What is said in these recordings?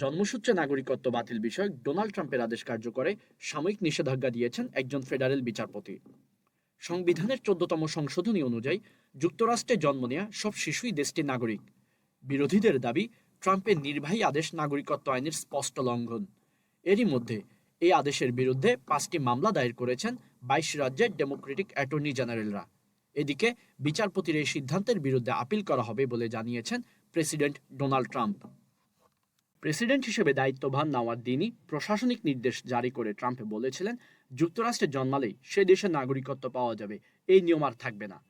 জন্মসূত্রে নাগরিকত্ব বাতিল বিষয়ক ডোনাল্ড ট্রাম্পের আদেশ কার্যকরে সাময়িক নিষেধাজ্ঞা দিয়েছেন একজন ফেডারেল বিচারপতি। সংবিধানের চোদ্দতম সংশোধনী অনুযায়ী যুক্তরাষ্ট্রে জন্ম নেওয়া সব শিশুই দেশটির নাগরিক। বিরোধীদের দাবি, ট্রাম্পের নির্বাহী আদেশ নাগরিকত্ব আইনের স্পষ্ট লঙ্ঘন। এরই মধ্যে এই আদেশের বিরুদ্ধে পাঁচটি মামলা দায়ের করেছেন বাইশ রাজ্যের ডেমোক্রেটিক অ্যাটর্নি জেনারেলরা। এদিকে বিচারপতির এই সিদ্ধান্তের বিরুদ্ধে আপিল করা হবে বলে জানিয়েছেন প্রেসিডেন্ট ডোনাল্ড ট্রাম্প। প্রেসিডেন্ট হিসেবে দায়িত্বভার নেওয়ার দিনই প্রশাসনিক নির্দেশ জারি করে ট্রাম্প বলেছিলেন, যুক্তরাষ্ট্রে জন্মালেই সে দেশের নাগরিকত্ব পাওয়া যাবে। এই নিয়ম আর থাকবে না।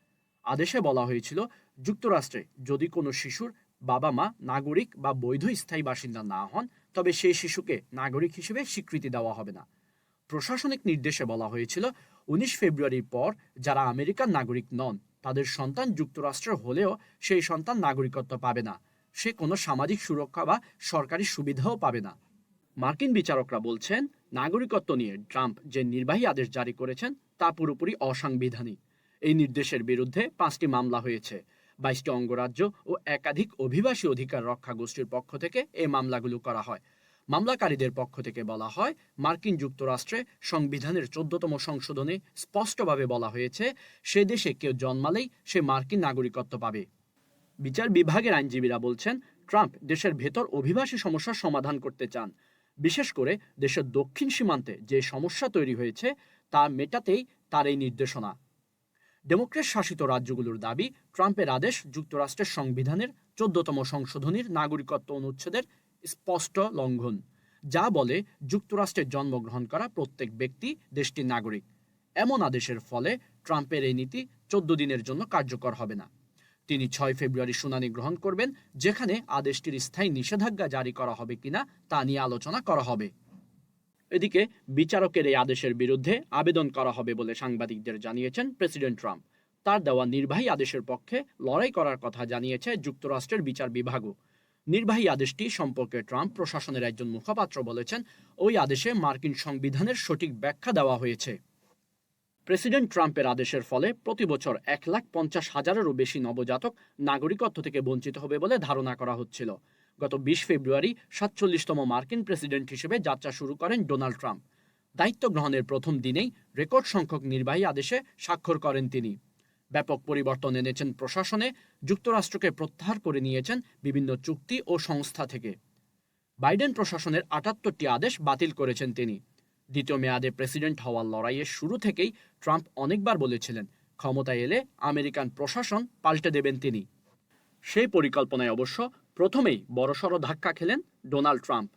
আদেশে বলা হয়েছিল, যুক্তরাষ্ট্রে যদি কোনো শিশুর বাবা মা নাগরিক বা বৈধ স্থায়ী বাসিন্দা না হন, তবে সেই শিশুকে নাগরিক হিসেবে স্বীকৃতি দেওয়া হবে না। প্রশাসনিক নির্দেশে বলা হয়েছিল, উনিশ ফেব্রুয়ারির পর যারা আমেরিকান নাগরিক নন, তাদের সন্তান যুক্তরাষ্ট্রের হলেও সেই সন্তান নাগরিকত্ব পাবে না। সে কোনো সামাজিক সুরক্ষা বা সরকারি সুবিধাও পাবে না। মার্কিন বিচারকরা বলছেন, নাগরিকত্ব নিয়ে ট্রাম্প যে নির্বাহী আদেশ জারি করেছেন, তা পুরোপুরি অসাংবিধানিক। এই নির্দেশের বিরুদ্ধে পাঁচটি মামলা হয়েছে। বাইশটি অঙ্গরাজ্য ও একাধিক অভিবাসী অধিকার রক্ষা গোষ্ঠীর পক্ষ থেকে এই মামলাগুলো করা হয়। মামলাকারীদের পক্ষ থেকে বলা হয়, মার্কিন যুক্তরাষ্ট্রে সংবিধানের চোদ্দতম সংশোধনে স্পষ্টভাবে বলা হয়েছে, সে দেশে কেউ জন্মালেই সে মার্কিন নাগরিকত্ব পাবে। বিচার বিভাগের আইনজীবীরা বলছেন, ট্রাম্প দেশের ভেতর অভিবাসী সমস্যার সমাধান করতে চান। বিশেষ করে দেশের দক্ষিণ সীমান্তে যে সমস্যা তৈরি হয়েছে, তা মেটাতেই তার এই নির্দেশনা। ডেমোক্রেট শাসিত রাজ্যগুলোর দাবি, ট্রাম্পের আদেশ যুক্তরাষ্ট্রের সংবিধানের চোদ্দতম সংশোধনীর নাগরিকত্ব অনুচ্ছেদের স্পষ্ট লঙ্ঘন, যা বলে যুক্তরাষ্ট্রে জন্মগ্রহণ করা প্রত্যেক ব্যক্তি দেশটির নাগরিক। এমন আদেশের ফলে ট্রাম্পের এই নীতি চোদ্দ দিনের জন্য কার্যকর হবে না। তিনি ছয় ফেব্রুয়ারি শুনানি গ্রহণ করবেন, যেখানে আদেশটির স্থায়ী নিষেধাজ্ঞা জারি করা হবে কিনা তা নিয়ে আলোচনা করা হবে। এদিকে বিচারকের এই আদেশের বিরুদ্ধে আবেদন করা হবে বলে সাংবাদিকদের জানিয়েছেন প্রেসিডেন্ট ট্রাম্প। তার দেওয়া নির্বাহী আদেশের পক্ষে লড়াই করার কথা জানিয়েছে যুক্তরাষ্ট্রের বিচার বিভাগও। নির্বাহী আদেশটি সম্পর্কে ট্রাম্প প্রশাসনের একজন মুখপাত্র বলেছেন, ওই আদেশে মার্কিন সংবিধানের সঠিক ব্যাখ্যা দেওয়া হয়েছে। প্রেসিডেন্ট ট্রাম্পের আদেশের ফলে প্রতি বছর এক লাখ পঞ্চাশ হাজারেরও বেশি নবজাতক নাগরিকত্ব থেকে বঞ্চিত হবে বলে ধারণা করা হচ্ছিল। গত বিশ ফেব্রুয়ারি সাতচল্লিশতম মার্কিন প্রেসিডেন্ট হিসেবে যাত্রা শুরু করেন ডোনাল্ড ট্রাম্প। দায়িত্ব গ্রহণের প্রথম দিনেই রেকর্ড সংখ্যক নির্বাহী আদেশে স্বাক্ষর করেন তিনি। ব্যাপক পরিবর্তন এনেছেন প্রশাসনে, যুক্তরাষ্ট্রকে প্রত্যাহার করে নিয়েছেন বিভিন্ন চুক্তি ও সংস্থা থেকে। বাইডেন প্রশাসনের আটাত্তরটি আদেশ বাতিল করেছেন তিনি। দ্বিতীয় মেয়াদে প্রেসিডেন্ট হওয়ার লড়াইয়ের শুরু থেকেই ট্রাম্প অনেকবার বলেছিলেন, ক্ষমতায় এলে আমেরিকান প্রশাসন পাল্টে দেবেন তিনি। সেই পরিকল্পনায় অবশ্য প্রথমেই বড়সড় ধাক্কা খেলেন ডোনাল্ড ট্রাম্প।